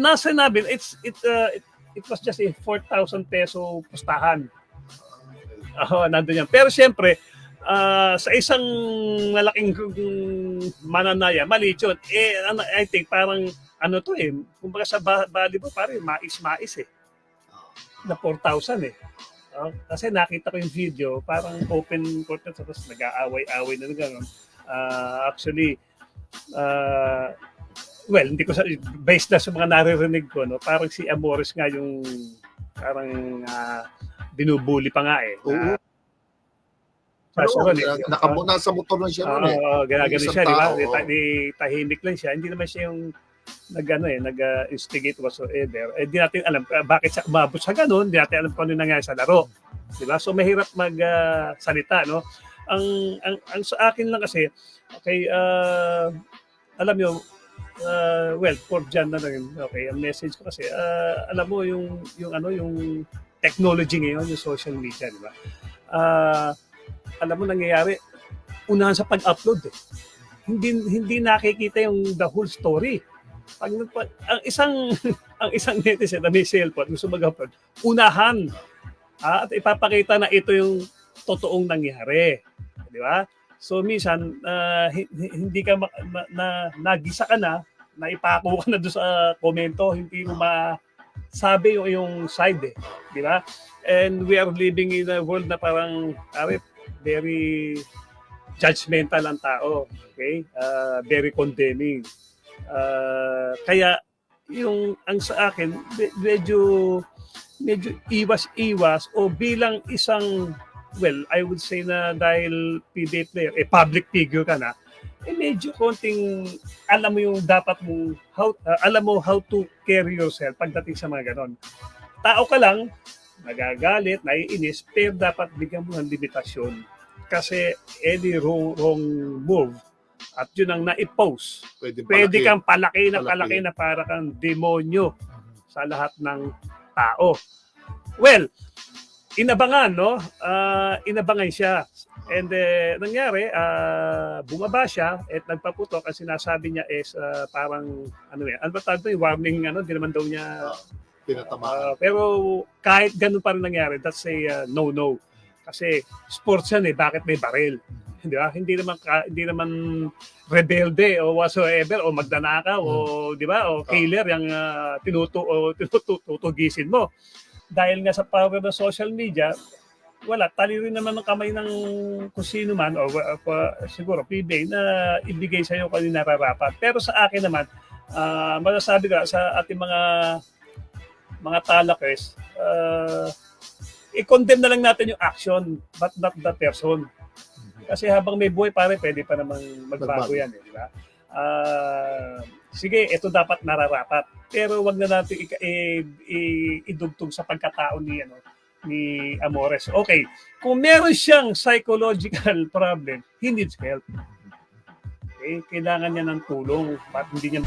nasa namin, it's, it, uh, it, it was just a 4,000 peso pustahan. Oo, nandun yan. Pero siyempre, ah, sa isang malaking mananaya, maliit yun. Eh, ano, I think parang, ano to eh, kumbaga sa ba- volleyball, parang mais-mais eh. Na 4,000 eh. Oh, kasi nakita ko yung video, parang open court tapos nag-aaway-away na gano'n. Ah, actually, ah, well, hindi ko sa based na sa mga naririnig ko, no, parang si Amores nga yung parang ah, binubuli pa nga eh. Oo. Na- Pero, Kaso ron, eh, nakabu- nasa motor lang siya Oo, ron eh. ginagano Isang siya, di ba? Di, ta- oo. di, tahimik lang siya. Hindi naman siya yung nag ano eh, nag-instigate whatsoever. Eh, di natin alam uh, bakit siya umabot sa ganun, di natin alam kung ano yung nangyari sa laro. Di ba? So mahirap mag-salita, no? Ang, ang, ang sa akin lang kasi, okay, uh, alam mo, uh, well, for dyan na lang, okay, ang message ko kasi, uh, alam mo, yung, yung ano, yung technology ngayon, yung social media, di ba? Uh, alam mo, nangyayari, unahan sa pag-upload eh. Hindi hindi nakikita yung the whole story. Pag, pag ang isang ang isang netizen na may cellphone gusto mag-upload, unahan ah, at ipapakita na ito yung totoong nangyari. Di ba? So minsan hi- hindi ka ma- ma- na nagisa ka na, naipako ka na doon sa komento, hindi mo masabi yung yung side eh. Di ba? And we are living in a world na parang awe, very judgmental ang tao. Okay? Ah, very condemning. Ah, kaya yung ang sa akin me- medyo medyo iwas-iwas o bilang isang well, I would say na dahil PBA player, eh public figure ka na, eh medyo konting alam mo yung dapat mo how ah, alam mo how to carry yourself pagdating sa mga ganon. Tao ka lang, nagagalit, naiinis, pero dapat bigyan mo ng limitasyon. Kasi any wrong, wrong move at yun ang na-post, Pwede, pwede palaki. kang palaki na Palaki. palaki na para kang demonyo sa lahat ng tao. Well, inabangan, no? Ah, inabangan siya. And eh, nangyari, ah, bumaba siya at nagpaputok. Ang sinasabi niya is ah, parang, ano yan, ano ba tawag doon? warning, ano, hindi naman daw niya Tinatamaan. Ah, pero kahit ganun pa rin nangyari, that's a uh, no-no. Kasi sports yan eh, bakit may baril? Di ba? Hindi naman ka, hindi naman rebelde o whatsoever o magdanaka o di ba o killer yung uh, tinutu o tinututugisin mo. Dahil nga sa power ng social media, wala, tali rin naman ng kamay ng kung sino man o uh, siguro PBA na ibigay sa iyo kung nararapat. Pero sa akin naman, ah masasabi ko sa ating mga mga talakers, uh, i-condemn na lang natin yung action, but not the person. Kasi habang may buhay, pare, pwede pa namang Magbago. yan, eh, di ba? Ah, sige, ito dapat nararapat. Pero wag na natin i- i- i- idugtong sa pagkatao ni ano ni Amores. Okay, kung meron siyang psychological problem, he needs help. Okay, kailangan niya ng tulong. But hindi niya